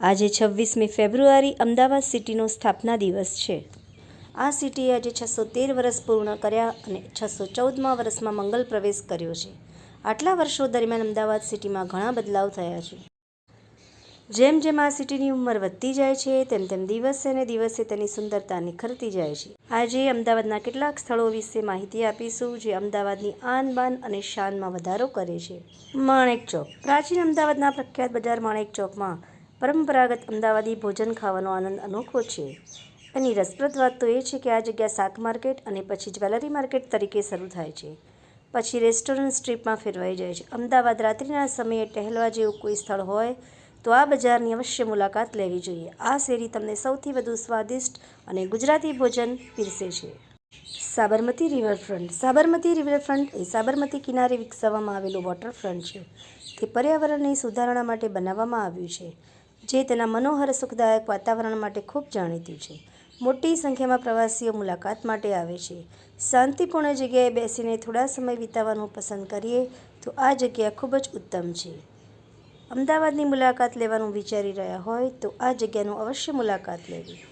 આજે છવ્વીસમી ફેબ્રુઆરી અમદાવાદ સિટીનો સ્થાપના દિવસ છે. આ સિટીએ આજે છસો તેર વર્ષ પૂર્ણ કર્યા અને છસો ચૌદમા વર્ષમાં મંગલ પ્રવેશ કર્યો છે. આટલા વર્ષો દરમિયાન અમદાવાદ સિટીમાં ઘણા બદલાવ થયા છે. જેમ જેમ આ સિટીની ઉંમર વધતી જાય છે, તેમ તેમ દિવસે ને દિવસે તેની સુંદરતા નિખરતી જાય છે. આજે અમદાવાદના કેટલાક સ્થળો વિશે માહિતી આપીશું જે અમદાવાદની આન બાન અને શાનમાં વધારો કરે છે. માણેક ચોક. પ્રાચીન અમદાવાદના પ્રખ્યાત બજાર માણેક ચોકમાં પરંપરાગત અમદાવાદી ભોજન ખાવાનો આનંદ અનોખો છે. એની રસપ્રદ વાત તો એ છે કે આ જગ્યા શાક માર્કેટ અને પછી જ્વેલરી માર્કેટ તરીકે શરૂ થાય છે. પછી રેસ્ટોરન્ટ સ્ટ્રીપમાં ફેરવાઈ જાય છે. અમદાવાદ રાત્રિના સમયે ટહેલવા જેવું કોઈ સ્થળ હોય તો આ બજારની અવશ્ય મુલાકાત લેવી જોઈએ. આ શેરી તમને સૌથી વધુ સ્વાદિષ્ટ અને ગુજરાતી ભોજન પીરસે છે. સાબરમતી રિવરફ્રન્ટ. સાબરમતી રિવરફ્રન્ટ એ સાબરમતી કિનારે વિકસાવવામાં આવેલું વોટરફ્રન્ટ છે. તે પર્યાવરણની સુધારણા માટે બનાવવામાં આવ્યું છે. જે તેના મનોહર, સુખદાયક વાતાવરણ માટે ખૂબ જાણીતું છે. મોટી સંખ્યામાં પ્રવાસીઓ મુલાકાત માટે આવે છે. શાંતિપૂર્ણ જગ્યાએ બેસીને થોડા સમય વિતાવવાનું પસંદ કરીએ તો આ જગ્યા ખૂબ જ ઉત્તમ છે. અમદાવાદની મુલાકાત લેવાનું વિચારી રહ્યા હોય તો આ જગ્યાનું અવશ્ય મુલાકાત લેવી.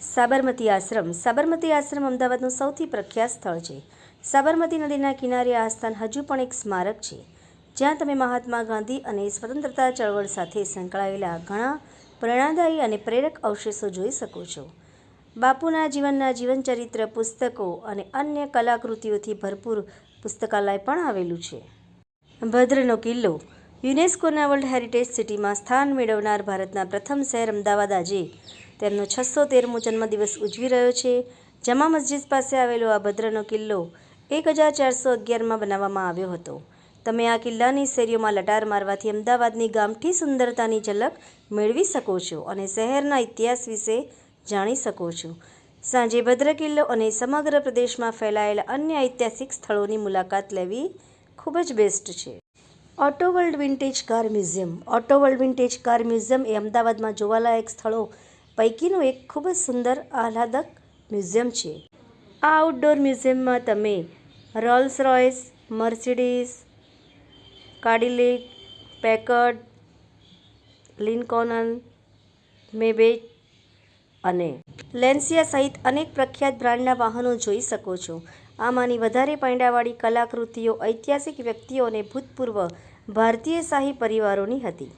સાબરમતી આશ્રમ. સાબરમતી આશ્રમ અમદાવાદનું સૌથી પ્રખ્યાત સ્થળ છે. સાબરમતી નદીના કિનારે આ સ્થાન હજુ પણ એક સ્મારક છે. જ્યાં તમે મહાત્મા ગાંધી અને સ્વતંત્રતા ચળવળ સાથે સંકળાયેલા ઘણા પ્રેરણાદાયી અને પ્રેરક અવશેષો જોઈ શકો છો. બાપુના જીવનના જીવનચરિત્ર, પુસ્તકો અને અન્ય કલાકૃતિઓથી ભરપૂર પુસ્તકાલય પણ આવેલું છે. ભદ્રનો કિલ્લો યુનેસ્કોના વર્લ્ડ હેરિટેજ સિટીમાં સ્થાન મેળવનાર ભારતના પ્રથમ શહેર અમદાવાદ આજે તેમનો છસો તેરમો જન્મદિવસ ઉજવી રહ્યો છે. જમા મસ્જિદ પાસે આવેલો આ ભદ્રનો કિલ્લો એક હજાર ચારસો અગિયારમાં બનાવવામાં આવ્યો હતો. તમે આ કિલ્લાની શેરીઓમાં લટાર મારવાથી અમદાવાદની ગામઠી સુંદરતાની ઝલક મેળવી શકો છો અને શહેરના ઇતિહાસ વિશે જાણી શકો છો. સાંજે ભદ્ર કિલ્લો અને સમગ્ર પ્રદેશમાં ફેલાયેલા અન્ય ઐતિહાસિક સ્થળોની મુલાકાત લેવી ખૂબ જ બેસ્ટ છે. Auto world vintage car museum. Auto world vintage car museum એ અમદાવાદમાં જોવાલાયક સ્થળો પૈકીનું એક ખૂબ જ સુંદર, આહલાદક મ્યુઝિયમ છે. આ આઉટડોર મ્યુઝિયમમાં તમે Rolls Royce Mercedes Cadillac Packard Lincoln Maybach અને લેન્સિયા સહિત અનેક પ્રખ્યાત બ્રાન્ડના વાહનો જોઈ શકો છો. આમાંની વધારે પૈંડાવાળી કલાકૃતિઓ ઐતિહાસિક વ્યક્તિઓ અને ભૂતપૂર્વ ભારતીય શાહી પરિવારોની હતી.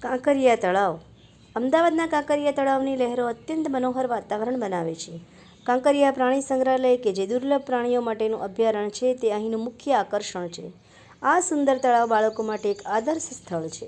કાંકરિયા તળાવ. અમદાવાદના કાંકરિયા તળાવની લહેરો અત્યંત મનોહર વાતાવરણ બનાવે છે. કાંકરિયા પ્રાણી સંગ્રહાલય કે જે દુર્લભ પ્રાણીઓ માટેનું અભયારણ્ય છે તે અહીંનું મુખ્ય આકર્ષણ છે. આ સુંદર તળાવ બાળકો માટે એક આદર્શ સ્થળ છે.